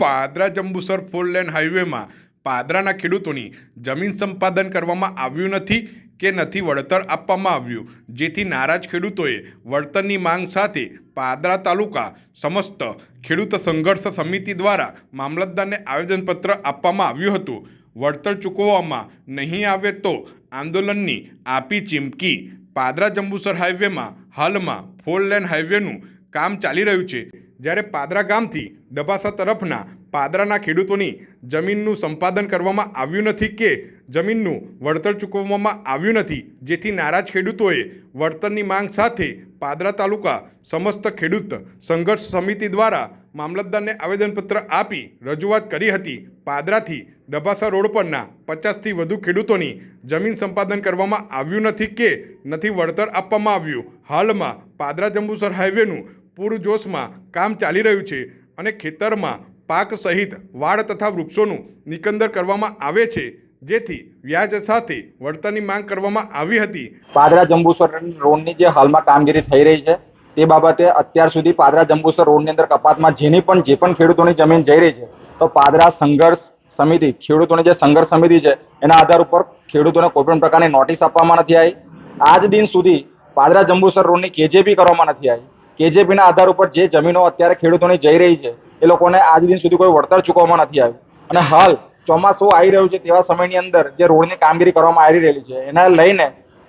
Padra Jambusar four lane હાઈવેમાં પાદરાના ખેડૂતોની જમીન સંપાદન કરવામાં આવ્યું નથી કે નથી વળતર આપવામાં આવ્યું. જેથી નારાજ ખેડૂતોએ વળતરની માંગ સાથે પાદરા તાલુકા સમસ્ત ખેડૂત સંઘર્ષ સમિતિ દ્વારા મામલતદારને આવેદનપત્ર આપવામાં આવ્યું હતું. વળતર ચૂકવવામાં નહીં આવે તો આંદોલનની આપી ચીમકી પાદરા જંબુસર હાઈવેમાં હાલમાં ફોર લેન હાઈવેનું કામ ચાલી રહ્યું છે. જ્યારે પાદરા ગામથી ડબાસા તરફના પાદરાના ખેડૂતોની જમીનનું સંપાદન કરવામાં આવ્યું નથી કે જમીનનું વળતર ચૂકવવામાં આવ્યું નથી, જેથી નારાજ ખેડૂતોએ વળતરની માંગ સાથે પાદરા તાલુકા સમસ્ત ખેડૂત સંઘર્ષ સમિતિ દ્વારા મામલતદારને આવેદનપત્ર આપી રજૂઆત કરી હતી. પાદરાથી ડબાસા રોડ પરના પચાસથી વધુ ખેડૂતોની જમીન સંપાદન કરવામાં આવ્યું નથી કે નથી વળતર આપવામાં આવ્યું. હાલમાં પાદરા જંબુસર હાઈવેનું પૂરજોશમાં કામ ચાલી રહ્યું છે અને ખેતરમાં પાક સહિત વાડ તથા વૃક્ષોનું નિકંદર કરવામાં આવે છે, જેથી વ્યાજ સાથે વળતરની માંગ કરવામાં આવી હતી. પાદરા જંબુસર રોડની જે હાલમાં કામગીરી થઈ રહી છે, તે બાબતે અત્યાર સુધી પાદરા જંબુસર રોડની અંદર કપાતમાં જેની પણ જે પણ ખેડૂતોની જમીન જઈ રહી છે, તો પાદરા સંઘર્ષ સમિતિ ખેડૂતોની જે સંઘર્ષ સમિતિ છે, એના આધાર ઉપર ખેડૂતોને કોઈ પણ પ્રકારની નોટિસ આપવામાં નથી આવી. આજ દિન સુધી પાદરા જંબુસર રોડની કેજેપી કરવામાં નથી આવી. કેજેપીના આધાર ઉપર જે જમીનો અત્યારે ખેડૂતોની જઈ રહી છે, એ લોકોને આજ દિન સુધી કોઈ વળતર ચૂકવવામાં નથી આવ્યું. અને હાલ ચોમાસું આવી રહ્યું છે તેવા સમયની અંદર જે રોડની કામગીરી કરવામાં આવી રહેલી છે, એના લઈને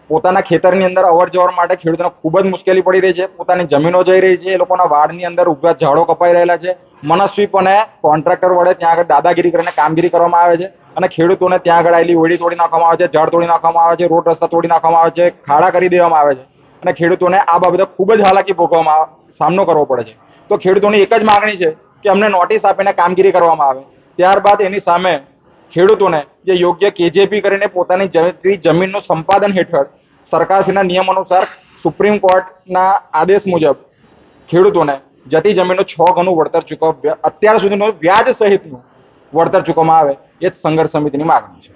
પોતાના ખેતરની અંદર અવર જવર માટે ખેડૂતોને ખૂબ જ મુશ્કેલી પડી રહી છે. પોતાની જમીનો જઈ રહી છે, એ લોકોના વાડની અંદર ઊભા ઝાડો કપાઈ રહેલા છે. મનસ્વીપણે કોન્ટ્રાક્ટર વડે ત્યાં આગળ દાદાગીરી કરીને કામગીરી કરવામાં આવે છે અને ખેડૂતોને ત્યાં આગળ આવેલી ઓળી તોડી નાખવામાં આવે છે, ઝાડ તોડી નાખવામાં આવે છે, રોડ રસ્તા તોડી નાખવામાં આવે છે, ખાડા કરી દેવામાં આવે છે. અને ખેડૂતોને આ બાબતે ખૂબ જ હાલાકી ભોગવવામાં સામનો કરવો પડે છે. તો ખેડૂતોની એક જ માગણી છે કે અમને નોટિસ આપીને કામગીરી કરવામાં આવે. ત્યારબાદ એની સામે ખેડૂતોને જે યોગ્ય કેજેપી કરીને પોતાની જમીન જમીનનું સંપાદન હેઠળ સરકારશ્રીના નિયમ અનુસાર સુપ્રીમ કોર્ટના આદેશ મુજબ ખેડૂતોને જતી જમીનનું છ ગણું વળતર ચૂકવ, અત્યાર સુધીનું વ્યાજ સહિતનું વળતર ચૂકવવામાં આવે એ જ સંઘર્ષ સમિતિની માગણી છે.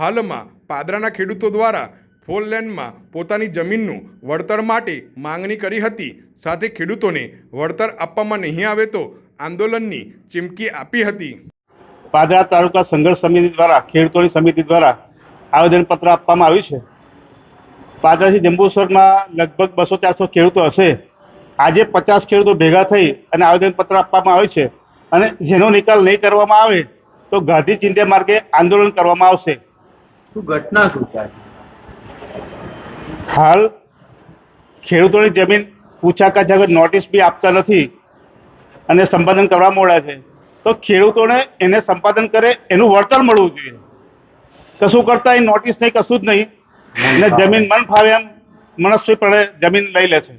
હાલમાં પાદરાના ખેડૂતો દ્વારા ફોર લેન્ડમાં પોતાની જમીનનું વળતર માટે માંગણી કરી હતી. સાથે ખેડૂતોને વળતર આપવામાં નહીં આવે તો આંદોલનની ચીમકી આપી હતી. પાદરા તાલુકા સંઘર્ષ સમિતિ દ્વારા ખેડૂતોની સમિતિ દ્વારા આવેદનપત્ર આપવામાં આવ્યું છે. પાદરાથી જંબુસરમાં લગભગ બસો ચારસો ખેડૂતો હશે. આજે પચાસ ખેડૂતો ભેગા થઈ અને આવેદનપત્ર આપવામાં આવ્યું છે. અને જેનો નિકાલ નહીં કરવામાં આવે તો ગાંધી ચિંધ્યા માર્ગે આંદોલન કરવામાં આવશે. શું ઘટના શું છે? હાલ ખેડૂતોની જમીન પૂછાકા જગત નોટિસ બી આપતા નથી અને સંપાદન કરવા મોડા છે. તો ખેડૂતોને એને સંપાદન કરે એનું વળતર મળવું જોઈએ. કશું કરતા એ નોટિસ નહીં કશું જ નહીં. અને જમીન મન ફાવે એમ મનસ્વી પડે જમીન લઈ લે છે.